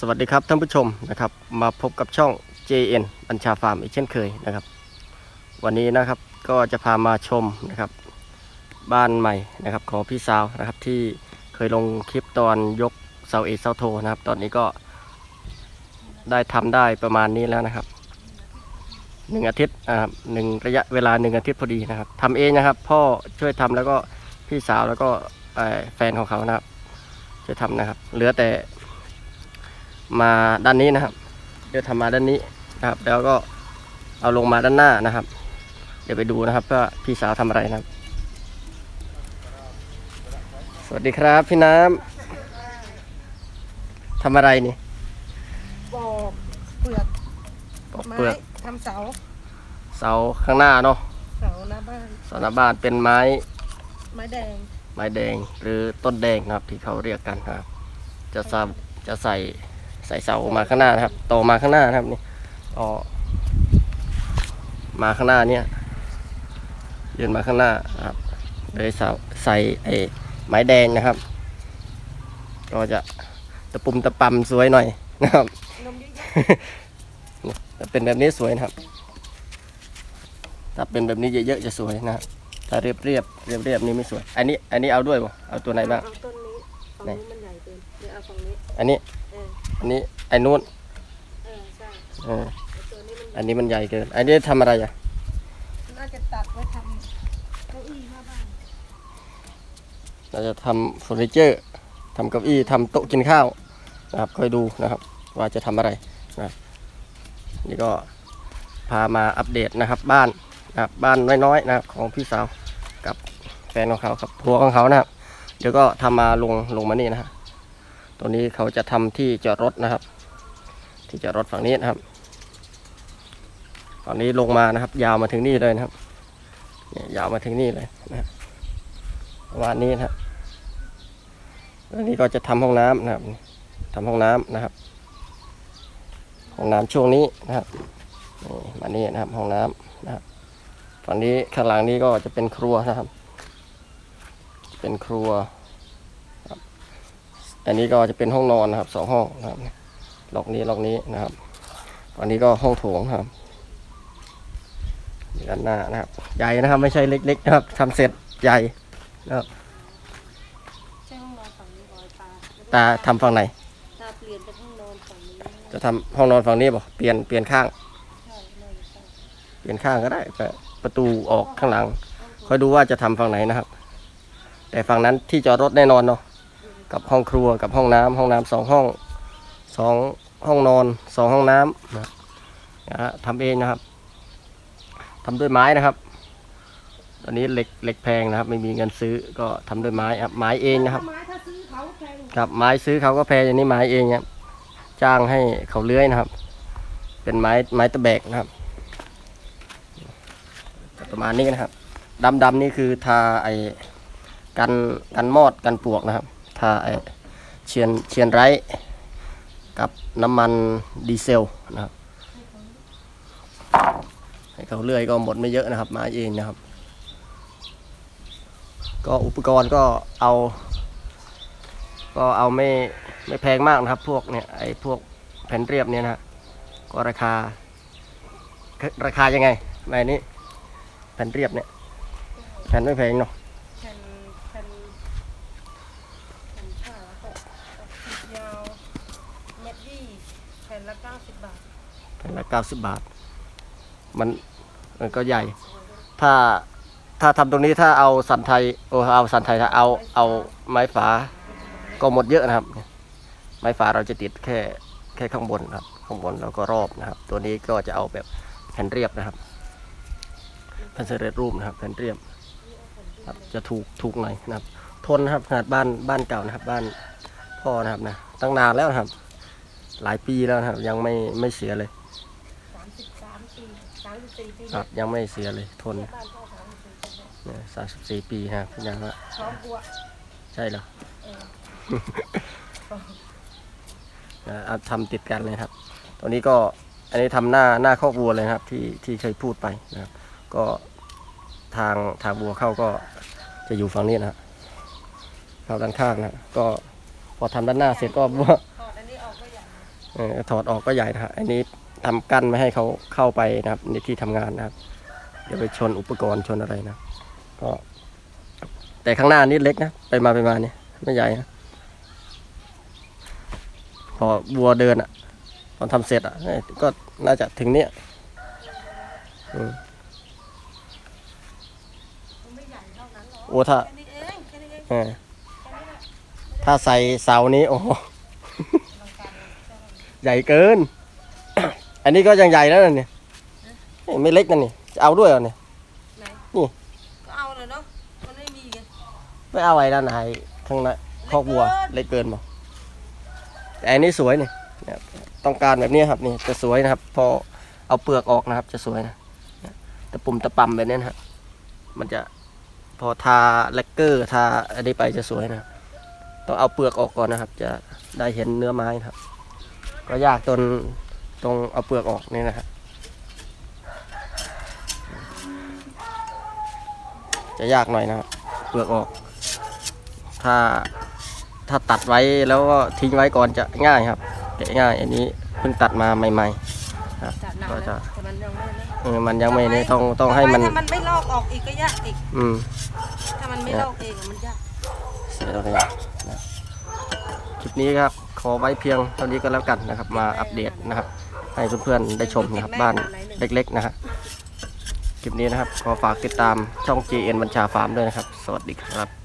สวัสดีครับท่านผู้ชมนะครับ มาพบกับช่อง JN บัญชาฟาร์มอีกเช่นเคยนะครับ วันนี้นะครับก็จะพามาชมนะครับ บ้านใหม่นะครับของพี่สาวนะครับที่เคยลงคลิปตอนยกเสาเอกเสาโทนะครับ ตอนนี้ก็ได้ทำได้ประมาณนี้แล้วนะครับหนึ่งอาทิตย์นะครับหนึ่งระยะเวลาหนึ่งอาทิตย์พอดีนะครับทำเองนะครับ พ่อช่วยทำแล้วก็พี่สาวแล้วก็แฟนของเขานะครับช่วยทำนะครับ เหลือแต่มาด้านนี้นะครับ เดี๋ยวทำมาด้านนี้นะครับ แล้วก็เอาลงมาด้านหน้านะครับ เดี๋ยวไปดูนะครับว่าพี่สาวทำอะไรนะครับ สวัสดีครับพี่น้ำทำอะไรนี่ปอกเปลือกปอกไม้เปลือกทำเสา เสาข้างหน้าเนาะเสาหน้าบ้านเสาหน้าบ้านเป็นไม้ ไม้แดง ไม้แดงหรือต้นแดงนะครับ ที่เขาเรียกกันนะครับ จะใส่จะใส่ใส่เสามาข้างหน้านะครับโตมาข้างหน้านะครับนี่อ๋อมาข้างหน้าเนี่ยยืนมาข้างหน้านะครับเลยเสาใส่ไอ้ ไม้แดงนะครับ ก็จะตะปุ่มตะปำสวยหน่อยนะครับนมเยอะถ้าเป็นแบบนี้สวยนะครับ ถ้าเป็นแบบนี้เยอะๆจะสวยนะครับถ้าเรียบเรียบเรียบเรียบๆนี่ไม่สวย อันนี้อันนี้เอาด้วยบ่เอาตัวไหนบ้างเอาต้นนี้ฝั่งไหนนี้มันใหญ่เกินเดี๋ยวเอาฝั่งนี้ อันนี้เอออันนี้ไอ้นู้นเออใช่เออแต่ตัวนี้มันอันนี้มันใหญ่เกิน อันนี้ทำอะไรอะน่าจะตัดไว้ทำเก้าอี้หน้าบ้าน เราจะทำเฟอร์นิเจอร์ทำเก้าอี้ทำโต๊ะกินข้าวนะครับค่อยดูนะครับว่าจะทำอะไรนะนี่ก็พามาอัปเดตนะครับบ้านนะครับบ้านน้อยๆนะครับของพี่สาวกับแฟนของเขาครับผัวของเขานะครับเดี๋ยวก็ทำมาลงลงมานี่นะฮะตัวนี้เขาจะทำที่จอดรถนะครับ ที่จอดรถฝั่งนี้นะครับฝั่งนี้ลงมานะครับ ยาวมาถึงนี่เลยนะครับยาวมาถึงนี่เลยนะครับประมาณนี้นะครับ แล้วนี่ก็จะทำห้องน้ำนะครับทำห้องน้ำนะครับ ห้องน้ำช่วงนี้นะครับนี่มานี่นะครับ ห้องน้ำนะครับฝั่งนี้ข้างหลังนี้ก็จะเป็นครัวนะครับ เป็นครัวครับอันนี้ก็จะเป็นห้องนอนนะครับสองห้องนะครับล็อกนี้ล็อกนี้นะครับฝั่งนี้ก็ห้องโถงครับด้านหน้านะครับ ใหญ่นะครับ ไม่ใช่เล็กๆนะครับทำเสร็จใหญ่นะครับ ใช่ห้องนอนฝั่งนี้รอย ตาตาทำฝั่งไหน ตาเปลี่ยนเป็นห้องนอนฝั่งนี้จะทำห้องนอนฝั่งนี้บ่เปลี่ยนเปลี่ยนข้าง ใช่น่าจะใช่เปลี่ยนข้างก็ได้แต่ประตูออกข้างหลัง ค่อยดูว่าจะทำฝั่งไหนนะครับ แต่ฝั่งนั้นที่จอดรถแน่นอนเนาะกับห้องครัวกับห้องน้ำห้องน้ำสองห้องสองห้องนอนสองห้องน้ำนะนะฮะทำเองนะครับทำด้วยไม้นะครับ ตอนนี้เหล็กเหล็กแพงนะครับ ไม่มีเงินซื้อก็ทำด้วยไม้ครับไม้เองนะครับ ไม้ ครับไม้ซื้อเขาก็แพงอย่างนี้ไม้เองครับจ้างให้เขาเลื้อยนะครับ เป็นไม้ไม้ตะแบกนะครับประมาณนี้นะครับดำดำนี่คือทาไอ้กันกันมอดกันปลวกนะครับ ทาไอ้เชียนเชียนไรกับน้ำมันดีเซลนะครับให้เขาเลื่อยก็หมดไม่เยอะนะครับไม้เองนะครับ ก็อุปกรณ์ก็เอา ก็เอาไม่ไม่แพงมากนะครับ พวกเนี่ยไอ้พวกแผ่นเรียบเนี่ยนะฮะก็ราคา ราคายังไงใบนี้แผ่นเรียบเนี่ยแผ่นไม่แพงเนาะแผ่นแผ่นแผ่นผ้าก็สิบยาวเม็ดยี่แผ่นละเก้าสิบบาทแผ่นละเก้าสิบบาท มันมันก็ใหญ่ ถ้าถ้าทำตรงนี้ถ้าเอาสันไทยโอ้เอาสันไทยถ้าเอาเอาไม้ฝา ก็หมดเยอะนะครับ ไม้ฝาเราจะติดแค่แค่ข้างบนนะครับ ข้างบนแล้วก็รอบนะครับ ตัวนี้ก็จะเอาแบบแผ่นเรียบนะครับแผ่นสำเร็จรูปนะครับแผ่นเรียบครับจะถูกถูกหน่อยนะครับ ทนนะครับขนาดบ้านบ้านเก่านะครับ บ้านพ่อนะครับนะตั้งนานแล้วนะครับ หลายปีแล้วนะครับ ยังไม่ไม่เสียเลยสามสิบสามปีสามสิบสี่ปีครับยังไม่เสียเลยทนบ้านพ่อสามสิบสี่ปีสามสิบสี่ปีนะครับพี่ยางว่าพร้อมบัวใช่เหรอ เอาทำติดกันเลยครับตรงนี้ก็อันนี้ทำหน้าหน้าคอกวัวเลยครับ ที่ที่เคยพูดไปนะครับ ก็ทางทางวัวเข้าก็จะอยู่ฝั่งนี้นะครับเข้าด้านข้างนะก็พอทำด้านหน้าเสร็จก็วัวถอดอันนี้ออกก็ใหญ่ถอดออกก็ใหญ่นะฮะอันนี้ทำกั้นไม่ให้เขาเข้าไปนะครับ ในที่ทำงานนะครับเดี๋ยวไปชนอุปกรณ์ชนอะไรนะ ก็ แต่ข้างหน้านี่เล็กนะ ไปมาไปมาเนี่ยไม่ใหญ่นะ พอวัวเดินอะ ตอนทำเสร็จอะเอ้ยก็น่าจะถึงเนี้ยอืมมันไม่ใหญ่เท่านั้นหรอกโอ้ถ้าแค่นี้เองแค่นี้เองเออแค่นี้แหละถ้าใส่เสานี้ โอ้โหลังการเลยใช่ไหมใหญ่เกิน อันนี้ก็ยังใหญ่แล้วนะเนี่ยเอ้ยไม่เล็กนั่นนี่จะเอาด้วยเหรอเนี่ยไหนนี่ก็เอาเลยเนาะมันไม่มีไงไม่เอาไว้ด้านไหนข้างในคอกวัวเล็กเกินบอก แต่อันนี้สวยนี่เนี่ยต้องการแบบนี้ครับนี่จะสวยนะครับ พอเอาเปลือกออกนะครับ จะสวยนะตะปุ่มตะปำแบบนี้นะมันจะพอทาแลกเกอร์ทาอันนี้ไปจะสวยนะต้องเอาเปลือกออกก่อนนะครับ จะได้เห็นเนื้อไม้นะครับ ก็ยากตรงตรงเอาเปลือกออกนี่นะครับจะยากหน่อยนะครับเปลือกออก ถ้า ถ้าตัดไว้แล้วก็ทิ้งไว้ก่อนจะง่ายครับแกะง่ายอันนี้เพิ่งตัดมาใหม่ๆครับจัดหนักก็เลยจะแต่มันยังไม่นะเออมันยังไม่นี่ต้องต้องให้มัน ถ้ามันไม่ลอกออกอีกก็ยากอีก อืม ถ้ามันไม่ลอกเองอะมันยาก เสียแล้วเนี่ยนะคลิปนี้ครับ ขอไว้เพียงเท่านี้ก็แล้วกันนะครับ มาอัปเดตนะครับ ให้เพื่อนๆได้ชมนะครับ บ้านเล็กๆนะครับคลิปนี้นะครับ ขอฝากติดตามช่อง JN บัญชาฟาร์มด้วยนะครับ สวัสดีครับ